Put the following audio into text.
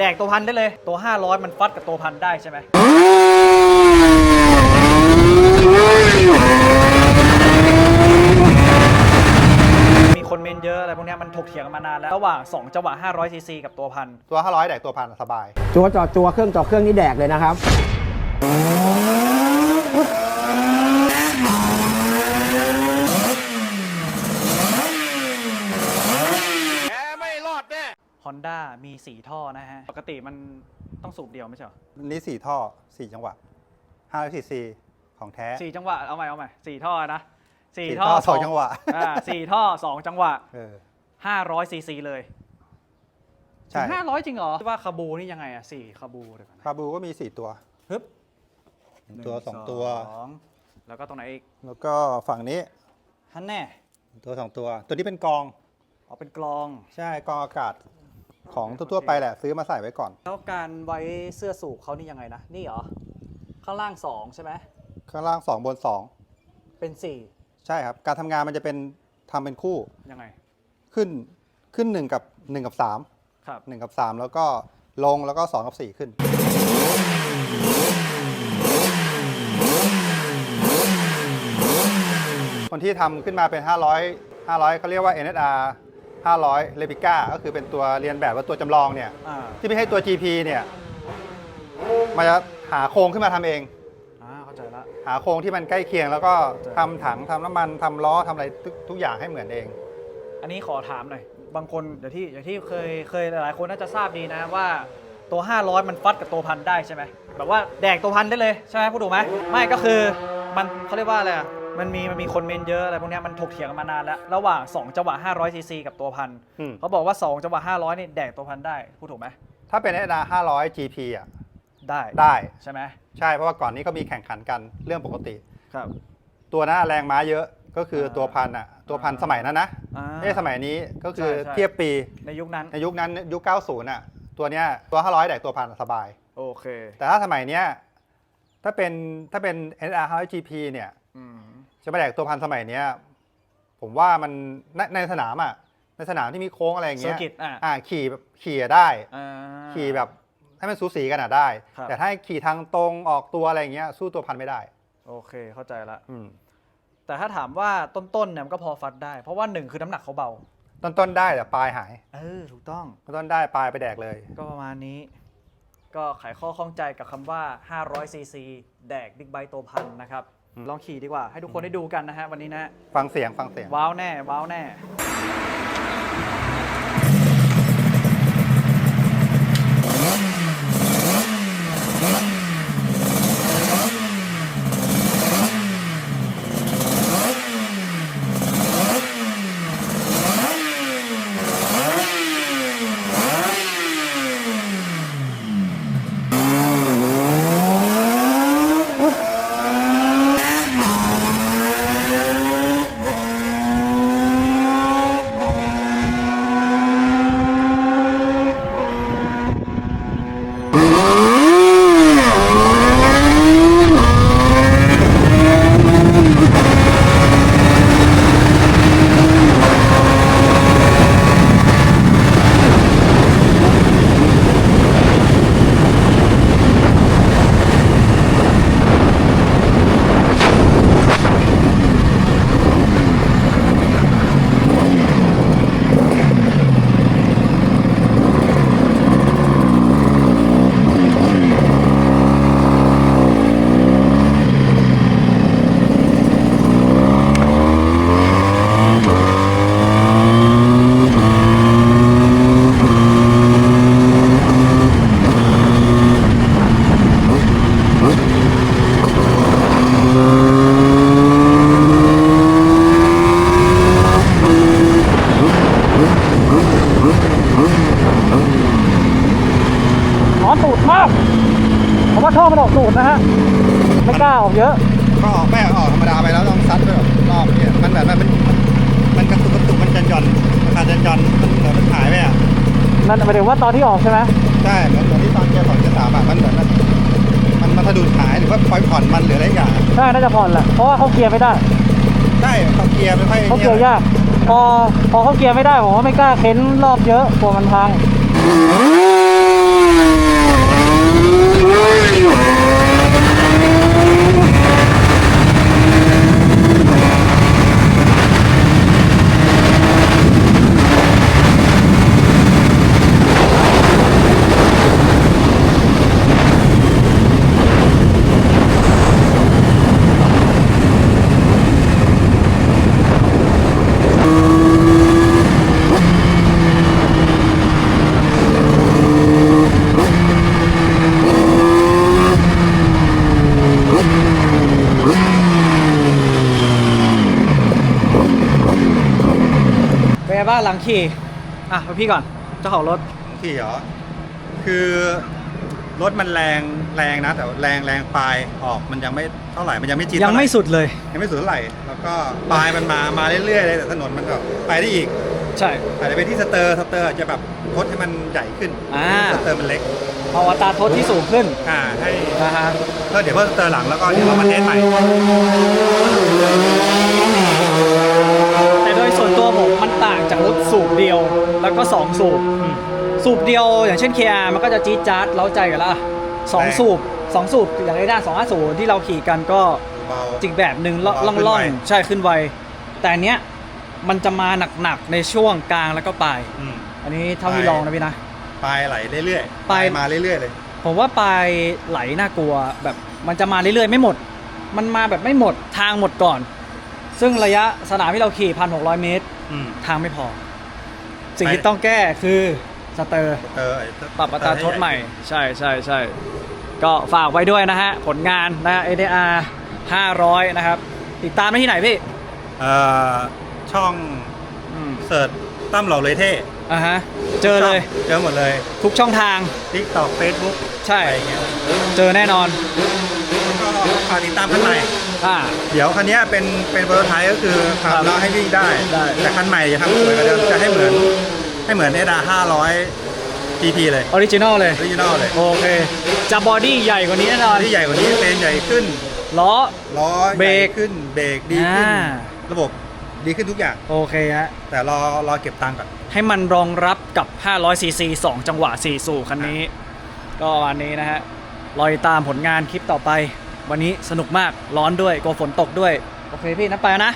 แดกตัวพันได้เลย ตัว 500 มันฟัดกับตัวพันได้ใช่ไหมมีคนเมนเยอะอะไรพวกเนี้ยมันถกเถียงกันมานานแล้วระหว่าง 2 จังหวะ 500 ซีซีกับตัวพัน ตัว 500 แดกตัวพันสบายตัวจอตัวเครื่องจอเครื่องนี่แดกเลยนะครับ Honda มี 4 ท่อนะฮะ ปกติมันต้องสูบเดียวไม่ใช่เหรอนี่4ท่อ4จังหวะ500ซีซีของแท้สี่จังหวะเอาใหม่เอาใหม่สี่ท่อนะสี่สี่ท่อท่อสองจังหวะอ่าสี่ท่อสองจังหวะเออ500ซีซีเลยใช่ห้าร้อยจริงเหรอว่าคาบูนี่ยังไงอะสี่คาบูเดี๋ยวก่อนนะคาบูก็มี4ตัวฮึบหนึ่งตัว2ตัวสองแล้วก็ตรงไหนอีกแล้วก็ฝั่งนี้ฮันแน่ตัว2ตัว ตัวนี้เป็นกอง อ๋อเป็นกลอง ใช่กองอากาศ ของทั่วๆไปแหละซื้อมาใส่ไว้ก่อน แล้วการไว้เสื้อสูบเขานี่ยังไงนะ นี่เหรอ ข้างล่างสองใช่ไหม ข้างล่าง 2 บน เป็นสี่2ใช่ครับ การทำงานมันจะเป็นทำเป็นคู่ยังไง ขึ้นขึ้น 1 กับ 1 กับ 3 ครับ 1 กับ 3 แล้วก็ลงแล้วก็ 2 กับ 4 ขึ้น คนที่ทำขึ้นมาเป็น 500 500เขาเรียกว่า NSR 500 Replica ก็คือเป็นตัวเรียนแบบว่าตัวจำลองเนี่ยอ่าที่ไม่ให้ตัว GP เนี่ยมันจะหาโครงขึ้นมาทำเอง อ่าเข้าใจละ หาโครงที่มันใกล้เคียง แล้วก็ใช่ทำถังทำน้ำมันทำล้อทำอะไรทุกทุกอย่างให้เหมือนเอง อันนี้ขอถามหน่อย บางคนอย่างที่อย่างที่เคยเคยหลายๆคนน่าจะทราบดีนะว่าตัว 500 มันฟัดกับตัวพันได้ใช่ไหมแบบว่าแดกตัวพันได้เลยใช่ไหมพูดถูกไหมไม่ก็คือมันเขาเรียกว่าอะไรอะ มันมีมันมีคนเมนเยอะอะไรพวกเนี้ยมันถกเถียงกันมานานแล้ว ระหว่าง 2 จังหวะ 500ซีซีกับตัวพันอืม เขาบอกว่า 2 จังหวะ 500นี่แดกตัวพันได้พูดถูกไหมถ้าเป็น NSR 500 GP อะได้ได้ใช่ไหมใช่เพราะว่าก่อนนี้ก็มีแข่งขันกันเรื่องปกติ ครับ ตัวหน้าแรงม้าเยอะก็คืออาตัวพันอะตัวพันอ่าสมัยนั้นนะอ่า ไม่ใช่สมัยนี้ก็คือใช่ใช่ เทียบปี ในยุคนั้นในยุคนั้นยุค 90 อะ ตัวเนี้ยตัว 500 แดกตัวพันสบาย โอเคแต่ถ้าสมัยเนี้ยถ้าเป็นถ้าเป็น NSR 500 GP เนี่ย อืม จะมาแดกตัวพันสมัยเนี้ยผมว่ามันในในสนามอะในสนามที่มีโค้งอะไรอย่างเซอเงี้ยร์กิตอะ อ่าขี่แบบขี่อะได้ อ่า ขี่แบบให้มันสูสีกันอะได้ ครับ แต่ถ้าขี่ทางตรงออกตัวอะไรอย่างเงี้ยสู้ตัวพันไม่ได้ โอเคเข้าใจละ อืมแต่ถ้าถามว่าต้นๆเนี่ยมันก็พอฟัดได้ เพราะว่าหนึ่งคือน้ำหนักเขาเบา ต้นต้นๆได้แต่ปลายหายเออ ถูกต้อง ต้นต้นๆได้ปลายไปแดกเลย ก็ประมาณนี้ ก็ไขข้อข้องใจกับคำว่า 500ซีซีแดกบิ๊กไบต์ตัวพันนะครับอืม ลองขี่ดีกว่าให้ทุกคนได้ดูกันนะฮะวันนี้นะฟังเสียงฟังเสียงว้าวแน่ว้าวแน่ ว่าท่อมันออกตูดนะฮะ ไม่กล้าออกเยอะ ก็ออกแม่ออกธรรมดาไปแล้วต้องซัดไปแบบรอบเนี่ยมันแบบมันมันมันกระตุกกระตุกมันจันหย่อนมันขาดจันหย่อนมันเหมือนมันหายไปอะนั่นหมายถึงว่าตอนที่ออกใช่ไหมใช่เหมือนเหมือนที่ตอนเกียร์สองเกียร์สามอะมันเหมือนมันมันมันสะดุดหายหรือว่าปล่อยผ่อนมันหรืออะไรอย่างใช่น่าจะผ่อนแหละเพราะว่าเขาเกียร์ไม่ได้ใช่เขาเกียร์ไม่ค่อยเขาเกียร์ยากพอพอเขาเกียร์ไม่ได้ผมว่าไม่กล้าเค้นรอบเยอะกลัวมันพัง หลังขี่ อะไปพี่ก่อน เจ้าของรถ ขี่เหรอ คือรถมันแรงแรงนะ แต่แรงแรงปลายออกมันยังไม่เท่าไหร่มันยังไม่จี๊ดยังไม่เท่าหร่สุดเลย ยังไม่สุดเท่าไหร่ แล้วก็ปลายมันมามาเรื่อยๆเลยแต่ถนนมันก็ไปได้อีก ใช่อาจจะเป็นที่สเตอร์สเตอร์อาจจะแบบทดให้มันใหญ่ขึ้นอ่าสเตอร์มันเล็กเอาอัตราทดที่สูงขึ้น อ่าให้นะฮะก็เดี๋ยวเพิ่มสเตอร์หลังแล้วก็เดี๋ยวเรามาเทสใหม่ แต่โดยส่วนตัวผมมันต่างจากร ถสูบเดียว แล้วก็2สูบสูบเดียวอย่างเช่น KR มันก็จะจี๊ดจ๊าดเล้าใจกันละสองแต่สูบสองสูบอย่างไอ้ด้าน250ที่เราขี่กันก็เบาจิกแบบหนึ่งล่องเบาขึ้นล่องไวๆใช่ขึ้นไว แต่อันเนี้ยมันจะมาหนักๆในช่วงกลางแล้วก็ปลายอืมอันนี้เท่าที่ไปลองนะพี่นะปลายไหลเรื่อยๆปลายมาเรื่อยๆเลย ผมว่าปลายไหลน่ากลัวแบบมันจะมาเรื่อยๆไม่หมด มันมาแบบไม่หมดทางหมดก่อน ซึ่งระยะสนามที่เราขี่พันหกเมตร อืม ทางไม่พอ สิ่งไปที่ต้องแก้คือสเตอร์สเตอร์ไอ้ปรับอัตราทดใหม่ ใช่ใช่ใช่ก็ฝากไว้ด้วยนะฮะ ผลงานนะฮะ ADR 500 นะครับ ติดตามได้ที่ไหนพี่เอ่อช่องอืมเสิร์ชตั้มเหล่าเลยเท่อ่าฮะ เจอเลยเจอหมดเลยทุกช่องทาง ทิกตอกเฟซบุ๊กใช่ อะไรอย่างเงี้ยเจอแน่นอน ก็ฝากติดตามคันใหม่อ่า เดี๋ยวคันเนี้ยเป็นเป็นโปรโตไทป์ก็คือครับทำแล้วให้วิ่งได้ ได้ แต่คันใหม่จะทำสวยกว่าเดิมจะให้เหมือนให้เหมือนเอดา500 GT เลยออริจินอลเลย ออริจินอลเลยโอเค จะบอดี้ใหญ่กว่านี้แน่นอนที่ใหญ่กว่านี้เลนใหญ่ขึ้นล้อ ล้อเบรกใหญ่ขึ้นเบรกดีขึ้น อ่า ระบบดีขึ้นทุกอย่าง โอเคฮะ แต่รอรอเก็บตังค์ก่อน ให้มันรองรับกับ 500ซีซี2จังหวะ 4 สู่คันนี้ ก็วันนี้นะฮะ รอยตามผลงานคลิปต่อไป วันนี้สนุกมากร้อนด้วยกลัวฝนตกด้วย โอเคพี่นัดไปนะ